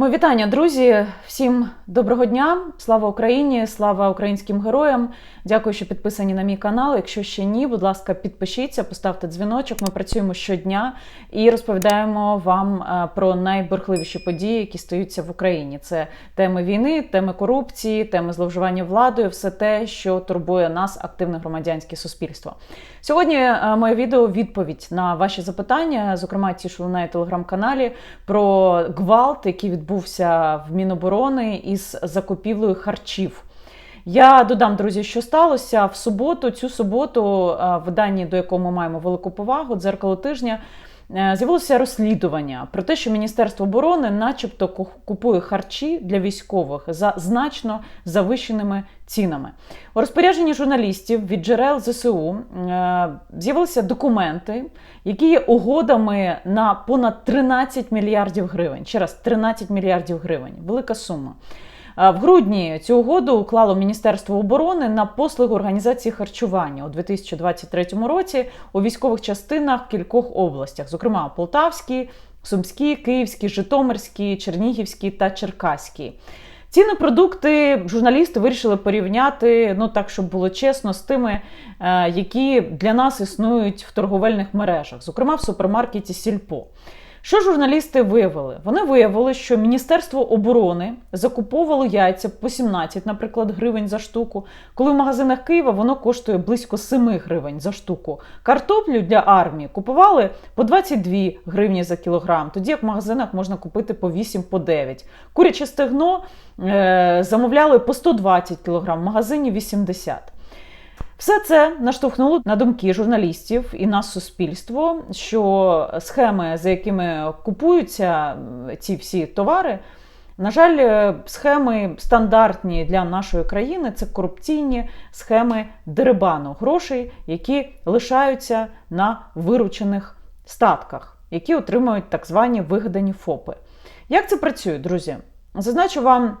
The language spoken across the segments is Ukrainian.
Мої вітання, друзі! Всім доброго дня! Слава Україні! Слава українським героям! Дякую, що підписані на мій канал. Якщо ще ні, будь ласка, підпишіться, поставте дзвіночок. Ми працюємо щодня і розповідаємо вам е, про найбурхливіші події, які стаються в Україні. Це теми війни, теми корупції, теми зловживання владою, все те, що турбує нас, активне громадянське суспільство. Сьогодні е, моє відео відповідь на ваші запитання, зокрема ті, що лунає телеграм-каналі, про гвалт, який відбувся в Міноборони із закупівлею харчів. Я додам, друзі, що сталося в суботу. Цю суботу, е, в дані, до якого ми маємо велику повагу, дзеркало тижня. Е, З'явилося розслідування про те, що Міністерство оборони, начебто, ку- купує харчі для військових за значно завищеними цінами. У розпорядженні журналістів від джерел ЗСУ е, з'явилися документи, які є угодами на понад 13 мільярдів гривень. Ще раз, 13 мільярдів гривень. Велика сума. Е, В грудні цю угоду уклало Міністерство оборони на послуги організації харчування у 2023 році у військових частинах кількох областях, зокрема Полтавській, Сумській, Київській, Житомирській, Чернігівській та Черкаській. Ці на продукти журналісти вирішили порівняти, ну так, щоб було чесно, з тими, е, які для нас існують в торговельних мережах, зокрема в супермаркеті Сільпо. Що журналісти виявили? Вони виявили, що Міністерство оборони закуповувало яйця по 17, наприклад, гривень за штуку, коли в магазинах Києва воно коштує близько 7 гривень за штуку. Картоплю для армії купували по 22 гривні за кілограм, тоді як в магазинах можна купити по 8 по 9. Куряче стегно е, замовляли по 120 кілограм, в магазині 80. Все це наштовхнуло на думки журналістів і нас суспільство, що схеми, за якими купуються ці всі товари, на жаль, е, схеми стандартні для нашої країни це корупційні схеми дерибану грошей, які лишаються на виручених статках, які отримують так звані вигадані ФОПи. Як це працює, друзі? Зазначу вам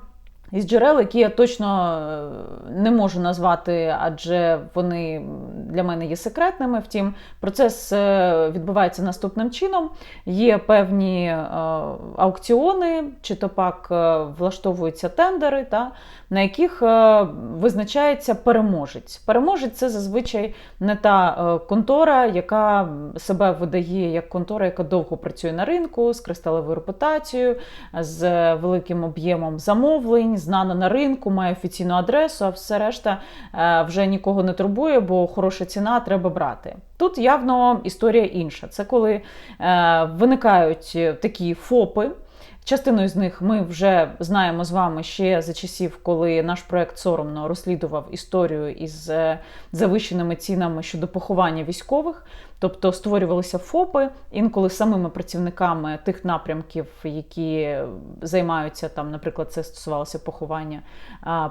із джерел, які я точно е, не можу назвати, адже вони для мене є секретними. Втім, процес е, відбувається наступним чином: є певні е, аукціони, чи то пак влаштовуються тендери, та, на яких визначається переможець. Переможець це зазвичай не та контора, яка себе видає як контора, яка довго працює на ринку з кристалевою репутацією, з великим об'ємом замовлень, знана на ринку, має офіційну адресу, а все решта е, вже нікого не турбує, бо хороша ціна треба брати. Тут явно історія інша. Це коли е, виникають такі ФОПи. Частиною з них ми вже знаємо з вами ще за часів, коли наш проект соромно розслідував історію із е, завищеними цінами щодо поховання військових. Тобто створювалися ФОПи інколи самими працівниками тих напрямків, які займаються там, наприклад, це стосувалося поховання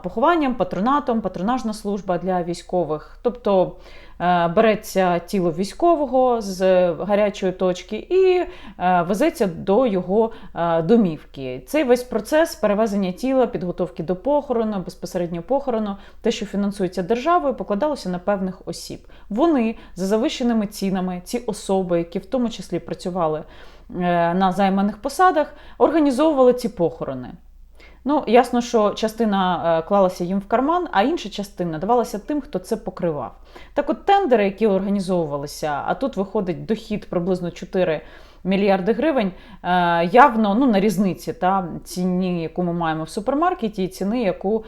похованням, патронатом, патронажна служба для військових. Тобто е, береться тіло військового з гарячої точки і е, везеться до його е, домівки. Цей весь процес перевезення тіла, підготовки до похорону, безпосередньо похорону, те, що фінансується державою, покладалося на певних осіб. Вони за завищеними цінами, ці особи, які в тому числі працювали е, на займаних посадах, організовували ці похорони. Ну, ясно, що частина е, клалася їм в карман, а інша частина давалася тим, хто це покривав. Так от тендери, які організовувалися, а тут виходить дохід приблизно 4 мільярди гривень, е, явно ну, на різниці та ціні, яку ми маємо в супермаркеті, і ціни, яку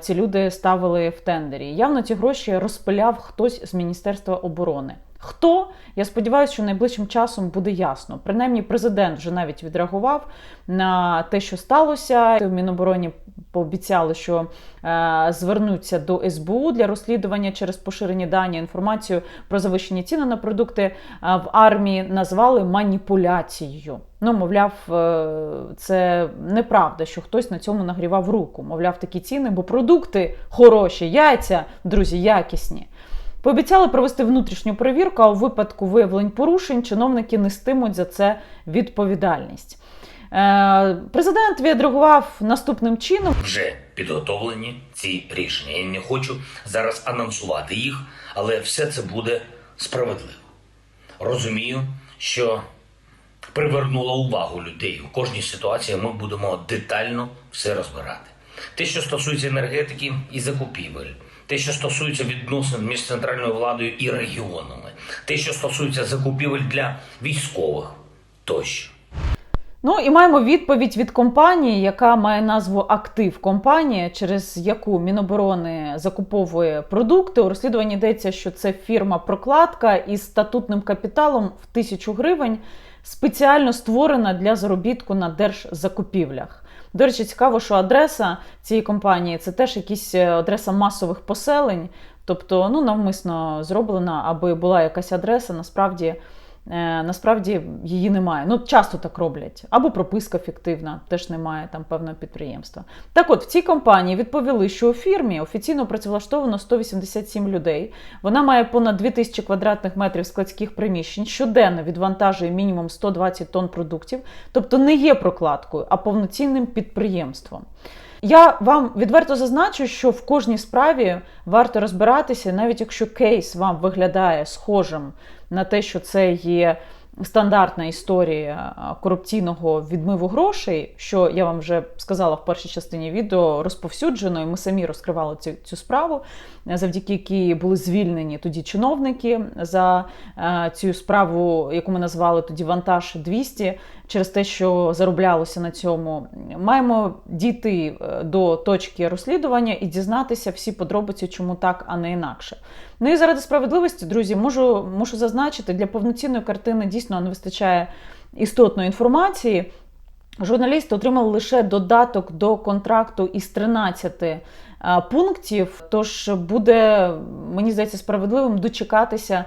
ці люди ставили в тендері. Явно ці гроші розпиляв хтось з Міністерства оборони. Хто? Я сподіваюся, що найближчим часом буде ясно. Принаймні, президент вже навіть відреагував на те, що сталося. В Мінобороні пообіцяли, що е, звернуться до СБУ для розслідування через поширені дані. Інформацію про завищені ціни на продукти е, в армії назвали маніпуляцією. Ну, мовляв, е, це неправда, що хтось на цьому нагрівав руку. Мовляв, такі ціни, бо продукти хороші, яйця, друзі, якісні. Пообіцяли провести внутрішню перевірку, а у випадку виявлень порушень чиновники нестимуть за це відповідальність. Е, Президент відреагував наступним чином. Вже підготовлені ці рішення. Я не хочу зараз анонсувати їх, але все це буде справедливо. Розумію, що привернула увагу людей. У кожній ситуації ми будемо детально все розбирати. Те, що стосується енергетики і закупівель, те, що стосується відносин між центральною владою і регіонами, те, що стосується закупівель для військових тощо. Ну і маємо відповідь від компанії, яка має назву Актив компанія, через яку Міноборони закуповує продукти. У розслідуванні йдеться, що це фірма Прокладка із статутним капіталом в тисячу гривень, спеціально створена для заробітку на держзакупівлях. До речі, цікаво, що адреса цієї компанії це теж якісь е, адреса масових поселень, тобто ну навмисно зроблена, аби була якась адреса. Насправді насправді її немає. Ну, часто так роблять. Або прописка фіктивна, теж немає там певного підприємства. Так от, в цій компанії відповіли, що у фірмі офіційно працевлаштовано 187 людей. Вона має понад 2000 квадратних метрів складських приміщень, щоденно відвантажує мінімум 120 тонн продуктів, тобто не є прокладкою, а повноцінним підприємством. Я вам відверто зазначу, що в кожній справі варто розбиратися, навіть якщо кейс вам виглядає схожим на те, що це є стандартна історія корупційного відмиву грошей, що я вам вже сказала в першій частині відео, розповсюджено, і ми самі розкривали цю, цю справу, завдяки якій були звільнені тоді чиновники за е, цю справу, яку ми назвали тоді вантаж 200, через те, що зароблялося на цьому. Маємо дійти е, до точки розслідування і дізнатися всі подробиці, чому так, а не інакше. Ну і заради справедливості, друзі, можу, можу зазначити, для повноцінної картини дійсно не вистачає істотної інформації. Журналісти отримали лише додаток до контракту із 13 пунктів. Тож буде, мені здається, справедливим дочекатися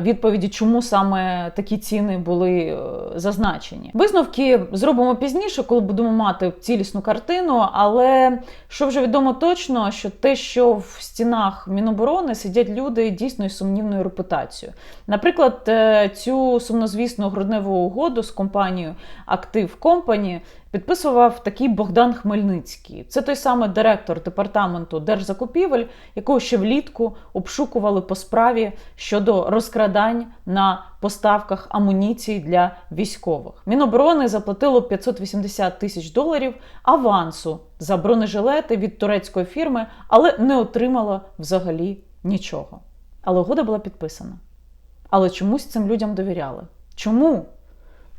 відповіді, чому саме такі ціни були е, зазначені. Висновки зробимо пізніше, коли будемо мати цілісну картину. Але що вже відомо точно, що те, що в стінах Міноборони сидять люди дійсно із сумнівною репутацією. Наприклад, е, цю сумнозвісну грудневу угоду з компанією Актив Компані підписував такий Богдан Хмельницький. Це той самий директор департаменту держзакупівель, якого ще влітку обшукували по справі щодо розкрадань на поставках амуніції для військових. Міноборони заплатило 580 тисяч доларів авансу за бронежилети від турецької фірми, але не отримало взагалі нічого. Але угода була підписана. Але чомусь цим людям довіряли. Чому?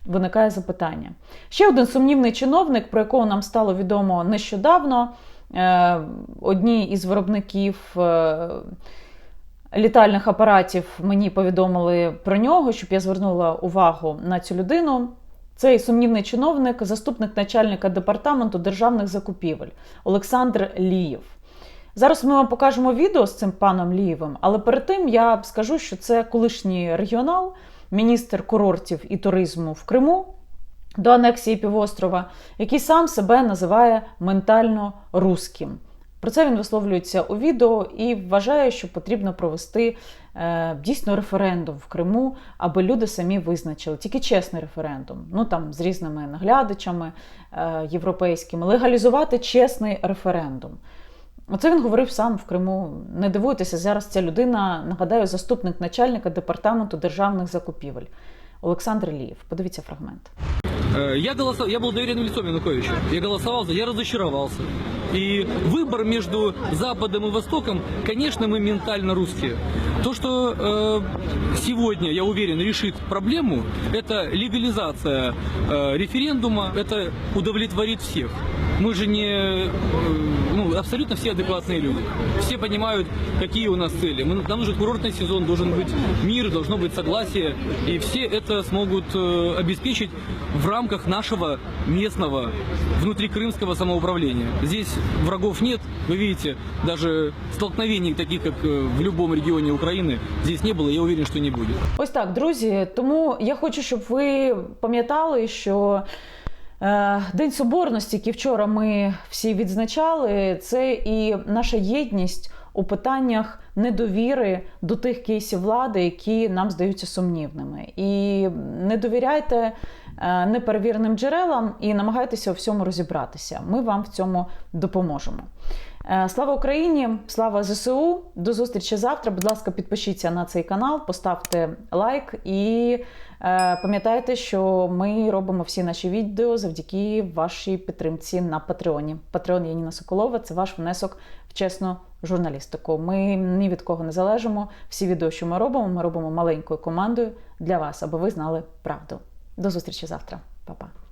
Виникає запитання. Ще один сумнівний чиновник, про якого нам стало відомо нещодавно. Е, одні із виробників е, літальних апаратів мені повідомили про нього, щоб я звернула увагу на цю людину. Цей сумнівний чиновник, заступник начальника департаменту державних закупівель Олександр Лієв. Зараз ми вам покажемо відео з цим паном Лієвим, але перед тим я скажу, що це колишній регіонал міністр курортів і туризму в Криму до анексії півострова, який сам себе називає ментально руським. Про це він висловлюється у відео і вважає, що потрібно провести е, дійсно референдум в Криму, аби люди самі визначили тільки чесний референдум, ну там з різними наглядачами е, європейськими, легалізувати чесний референдум. Оце він говорив сам в Криму. Не дивуйтеся, зараз ця людина, нагадаю, заступник начальника департаменту державних закупівель Олександр Лієв. Подивіться фрагмент. Э, Я голосовал, я был доверенным лицом Януковича. Я голосовал за, я разочаровался. И выбор между Западом и Востоком, конечно, мы ментально русские. То, что э, сегодня, я уверен, решит проблему, это легализация э, референдума, это удовлетворит всех. Мы же не, э, ну, абсолютно все адекватные люди. Все понимают, какие у нас цели. Мы, нам нужен курортный сезон, должен быть мир, должно быть согласие. И все это смогут э, обеспечить в рамках нашего местного внутрикрымского самоуправления. Здесь врагов нет, вы видите, даже столкновений таких, как э, в любом регионе Украины, здесь не было, я уверен, что не будет. Ось так, друзі. Тому я хочу, щоб ви пам'ятали, що е, День Соборності, який вчора ми всі відзначали, це і наша єдність у питаннях недовіри до тих кейсів влади, які нам здаються сумнівними. І не довіряйте е, неперевіреним джерелам і намагайтеся у всьому розібратися. Ми вам в цьому допоможемо. Е, Слава Україні! Слава ЗСУ! До зустрічі завтра. Будь ласка, підпишіться на цей канал, поставте лайк і е, пам'ятайте, що ми робимо всі наші відео завдяки вашій підтримці на Патреоні. Патреон Яніна Соколова це ваш внесок в чесну журналістику. Ми ні від кого не залежимо. Всі відео, що ми робимо, ми робимо маленькою командою для вас, аби ви знали правду. До зустрічі завтра, Па-па.